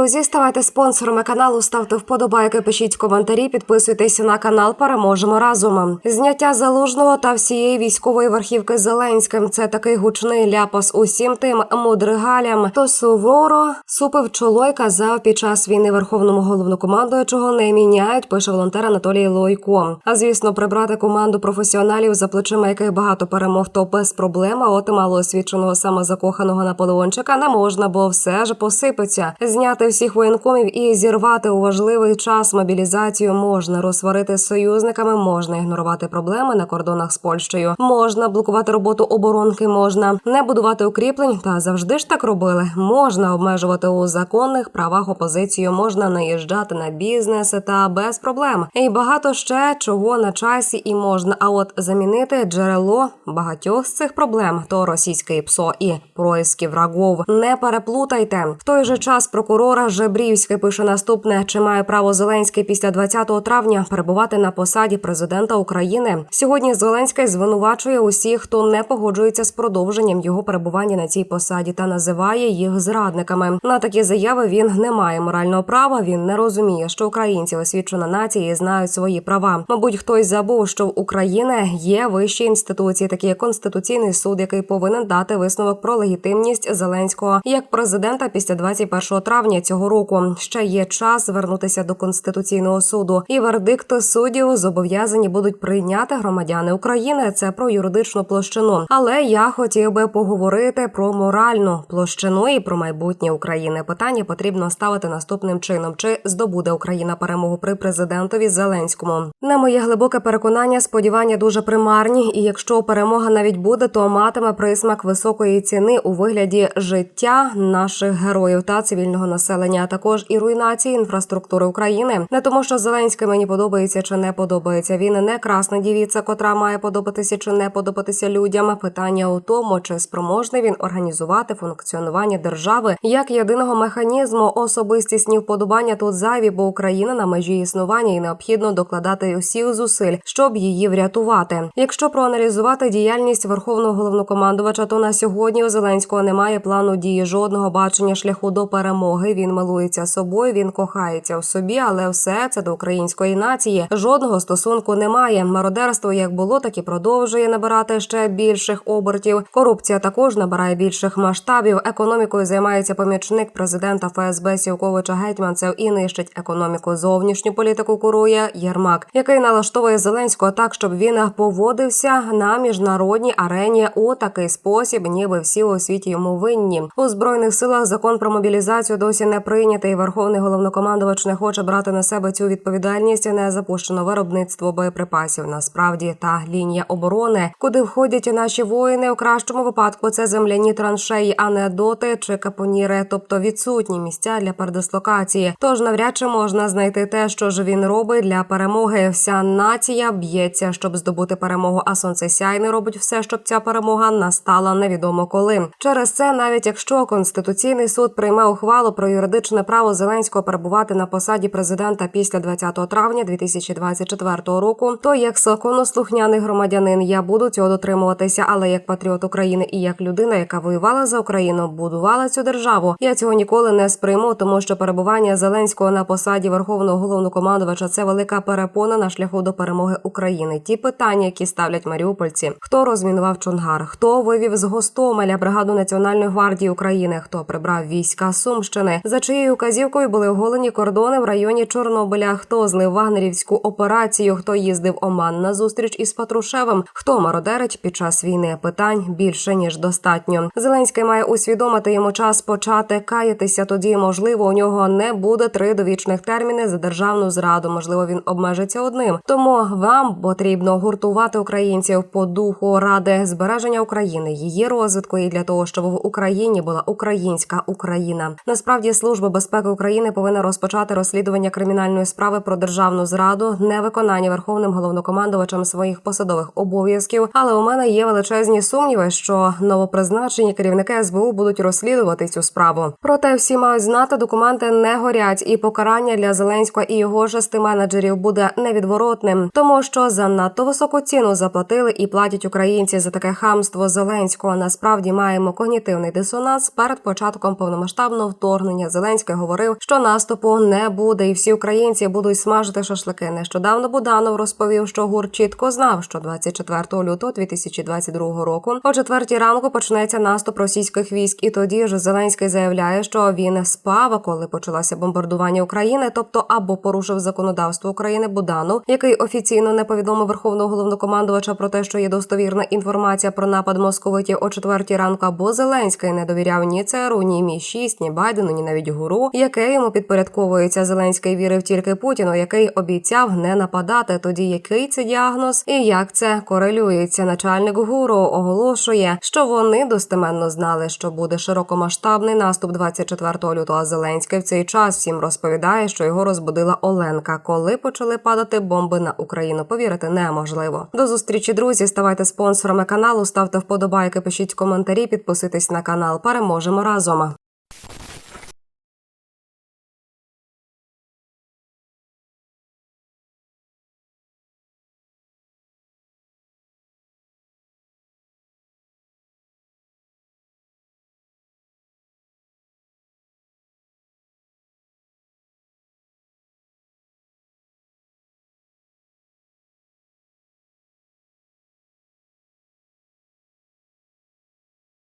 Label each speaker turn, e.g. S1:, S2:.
S1: Друзі, ставайте спонсорами каналу, ставте вподобайки, пишіть коментарі, підписуйтесь на канал. Переможемо разом. Зняття залужного та всієї військової верхівки Зеленським. Це такий гучний ляпас усім тим мудригалям. То суворо супив чоло й казав під час війни верховному головнокомандуючого не міняють. Пише волонтер Анатолій Лойко. А звісно, прибрати команду професіоналів за плечима яких багато перемог, то без проблем. А от малоосвіченого самозакоханого Наполеончика не можна, бо все ж посипеться. Зняти всіх воєнкомів і зірвати у важливий час мобілізацію можна розсварити з союзниками, можна ігнорувати проблеми на кордонах з Польщею, можна блокувати роботу оборонки, можна не будувати укріплень. Та завжди ж так робили. Можна обмежувати у законних правах опозицію, можна наїжджати на бізнес та без проблем. І багато ще чого на часі і можна. А от замінити джерело багатьох з цих проблем то російське ПСО і происки врагов. Не переплутайте в той же час. Прокурора Жебрівський пише наступне: чи має право Зеленський після 20 травня перебувати на посаді президента України? Сьогодні Зеленський звинувачує усіх, хто не погоджується з продовженням його перебування на цій посаді та називає їх зрадниками. На такі заяви він не має морального права. Він не розуміє, що українці освічена нація і знають свої права. Мабуть, хтось забув, що в України є вищі інституції, такі як конституційний суд, який повинен дати висновок про легітимність Зеленського як президента після 21 травня цього року. Ще є час звернутися до конституційного суду, і вердикт суддів зобов'язані будуть прийняти громадяни України. Це про юридичну площину. Але я хотів би поговорити про моральну площину і про майбутнє України. Питання потрібно ставити наступним чином: чи здобуде Україна перемогу при президентові Зеленському? На моє глибоке переконання, сподівання дуже примарні, і якщо перемога навіть буде, то матиме присмак високої ціни у вигляді життя наших героїв та цивільного населення, а також і руйнації інфраструктури України. Не тому, що Зеленський мені подобається чи не подобається. Він не красна дівіця, котра має подобатися чи не подобатися людям. Питання у тому, чи спроможний він організувати функціонування держави як єдиного механізму. Особистісні вподобання тут зайві, бо Україна на межі існування і необхідно докладати усіх зусиль, щоб її врятувати. Якщо проаналізувати діяльність верховного головнокомандувача, то на сьогодні у Зеленського немає плану дії жодного бачення шляху до перемоги. Він милується собою, він кохається в собі, але все це до української нації. Жодного стосунку немає. Мародерство як було, так і продовжує набирати ще більших обертів. Корупція також набирає більших масштабів. Економікою займається помічник президента ФСБ Сівковича Гетьманцев і нищить економіку. Зовнішню політику курує Єрмак, який налаштовує Зеленського так, щоб він поводився на міжнародній арені у такий спосіб, ніби всі у світі йому винні. У збройних силах закон про мобілізацію досі прийнятий. Верховний головнокомандувач не хоче брати на себе цю відповідальність. Не запущено виробництво боєприпасів. Насправді та лінія оборони, куди входять наші воїни у кращому випадку. Це земляні траншеї, а не доти чи капоніри, тобто відсутні місця для передислокації. Тож навряд чи можна знайти те, що ж він робить для перемоги. Вся нація б'ється, щоб здобути перемогу. А сонцесяйний робить все, щоб ця перемога настала невідомо коли. Через це, навіть якщо конституційний суд прийме ухвалу про юридичне право Зеленського перебувати на посаді президента після 20 травня 2024 року, то як законослухняний громадянин я буду цього дотримуватися, але як патріот України і як людина, яка воювала за Україну, будувала цю державу. Я цього ніколи не сприйму, тому що перебування Зеленського на посаді верховного головнокомандувача це велика перепона на шляху до перемоги України. Ті питання, які ставлять маріупольці, хто розмінував Чонгар, хто вивів з Гостомеля бригаду Національної гвардії України, хто прибрав війська Сумщини, за чиєю указівкою були оголені кордони в районі Чорнобиля, хто злив вагнерівську операцію, хто їздив Оман на зустріч із Патрушевим, хто мародерить під час війни. Питань більше ніж достатньо. Зеленський має усвідомити йому час почати каятися. Тоді можливо у нього не буде три довічних терміни за державну зраду. Можливо, він обмежиться одним. Тому вам потрібно гуртувати українців по духу ради збереження України, її розвитку і для того, щоб в Україні була українська Україна. Насправді служба безпеки України повинна розпочати розслідування кримінальної справи про державну зраду, невиконання верховним головнокомандувачем своїх посадових обов'язків. Але у мене є величезні сумніви, що новопризначені керівники СБУ будуть розслідувати цю справу. Проте всі мають знати, документи не горять, і покарання для Зеленського і його шести менеджерів буде невідворотним, тому що занадто високу ціну заплатили і платять українці за таке хамство Зеленського. Насправді маємо когнітивний дисонанс перед початком повномасштабного вторгнення Зеленський говорив, що наступу не буде, і всі українці будуть смажити шашлики. Нещодавно Буданов розповів, що гур чітко знав, що 24 лютого 2022 року о четвертій ранку почнеться наступ російських військ. І тоді ж Зеленський заявляє, що він спав, коли почалося бомбардування України, тобто або порушив законодавство України Буданов, який офіційно не повідомив верховного головнокомандувача про те, що є достовірна інформація про напад московитів о четвертій ранку, або Зеленський не довіряв ні ЦРУ, ні Мі 6 ні Байдену, ні навіть гуру, яке йому підпорядковується. Зеленський вірив тільки Путіну, який обіцяв не нападати. Тоді який це діагноз і як це корелюється? Начальник гуру оголошує, що вони достеменно знали, що буде широкомасштабний наступ 24 лютого. Зеленський в цей час всім розповідає, що його розбудила Оленка, коли почали падати бомби на Україну. Повірити неможливо. До зустрічі, друзі. Ставайте спонсорами каналу, ставте вподобайки, пишіть коментарі, підписуйтесь на канал. Переможемо разом.